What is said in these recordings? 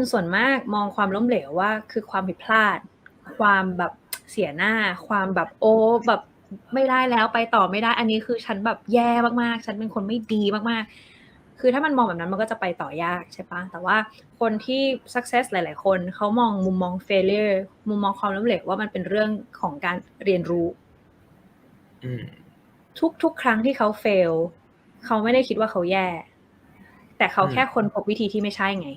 คนส่วนมากมองความล้มเหลวว่าคือความผิดพลาด ความแบบเสียหน้า ความแบบโอ้แบบไม่ได้แล้วไปต่อไม่ได้ อันนี้คือฉันแบบแย่มากๆ ฉันเป็นคนไม่ดีมากๆ คือถ้ามันมองแบบนั้นมันก็จะไปต่อยากใช่ปะแต่ว่าคนที่ success หลาย ๆ คนเขามองมุมมอง failure มุมมองความล้มเหลวว่ามันเป็นเรื่องของการเรียนรู้อืมทุกๆครั้งที่เขา fail เขาไม่ได้คิดว่าเขาแย่ แต่เขาแค่ค้นพบวิธีที่ไม่ใช่ไง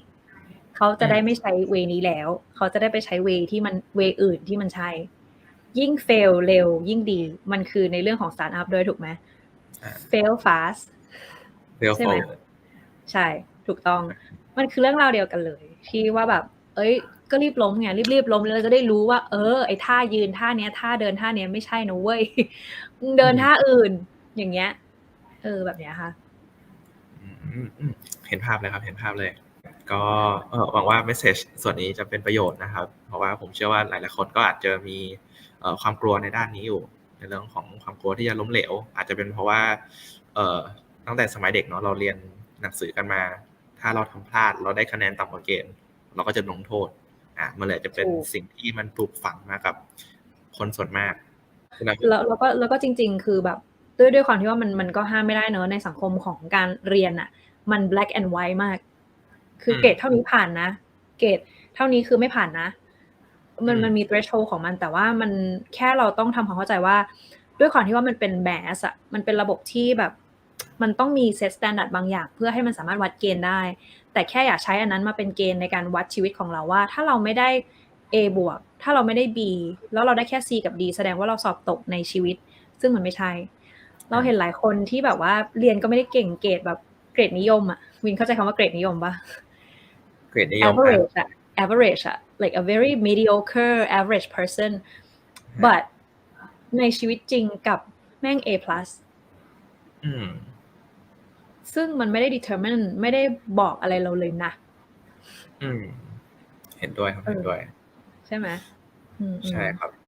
เขาจะได้ไม่ใช้เวนี้แล้ว เขาจะได้ไปใช้เวที่มันเวอื่นที่มันใช่ยิ่ง fail เร็วยิ่งดี มันคือในเรื่องของ startup ด้วยถูกไหมอ่า fail fast เรียลใช่โฟไหมใช่ ถูกต้อง มันคือเรื่องราวเดียวกันเลย ที่ว่าแบบ เอ้ย ก็รีบล้มไงรีบๆล้มแล้วเราจะได้รู้ว่า เออไอ้ท่ายืนท่าเนี้ย ท่าเดินท่าเนี้ยไม่ใช่นะเว้ยมึงเดินท่าอื่น อย่างเงี้ย เออแบบเนี้ยค่ะอืมอืมอืมเห็นภาพเลยครับ เห็นภาพเลย ก็เออหวังว่าเมสเซจส่วนนี้จะเป็นประโยชน์นะครับ เพราะว่าผมเชื่อว่าหลายๆคนก็อาจจะมีเอ่อความกลัวในด้านนี้อยู่ ในเรื่องของความกลัวที่จะล้มเหลว อาจจะเป็นเพราะว่าเอ่อตั้งแต่สมัยเด็กเนาะเราเรียนหนังสือกันมา ถ้าเราทำพลาดเราได้คะแนนต่ำกว่าเกณฑ์เราก็จะลงโทษอะมันเลยจะเป็นถูกสิ่งที่มันปลูกฝังมากับคนส่วนมากฉะนั้นแล้วแล้วก็แล้วก็จริง ๆ คือแบบด้วยด้วยความที่ว่ามันมันก็ห้ามไม่ได้เนอะในสังคมของการเรียนอะมัน black and white มาก คืออมเกรดเท่านี้ผ่านนะ เกรดเท่านี้คือไม่ผ่านนะ มันอืมมันมี threshold ของมัน แต่ว่ามันแค่เราต้องทำความเข้าใจว่า ด้วยความที่ว่ามันเป็นแมสอะมันเป็นระบบที่แบบ มันต้องมีเซต standard บางอย่าง เพื่อให้มันสามารถวัดเกณฑ์ได้ แต่แค่อย่าใช้อันนั้นมาเป็นเกณฑ์ในการวัดชีวิตของเราว่า ถ้าเราไม่ได้ A บวก ถ้าเราไม่ได้ B แล้วเราได้แค่ C กับ D แสดงว่าเราสอบตกในชีวิต ซึ่งมันไม่ใช่ เราเห็นหลายคนที่แบบว่าเรียนก็ไม่ได้เก่งเกรดแบบเกรดนิยมอะ วินเข้าใจคำว่าเกรดนิยมปะเกรดนิยมอะ average อะ average อะ like a very mediocre average person but ในชีวิตจริงกับแม่ง A plus อืมซึ่งมันไม่ได้ determine ไม่ได้บอกอะไรเราเลยนะอืมเห็นด้วยครับเออเห็นด้วย ใช่ไหมอืมอืมใช่ครับ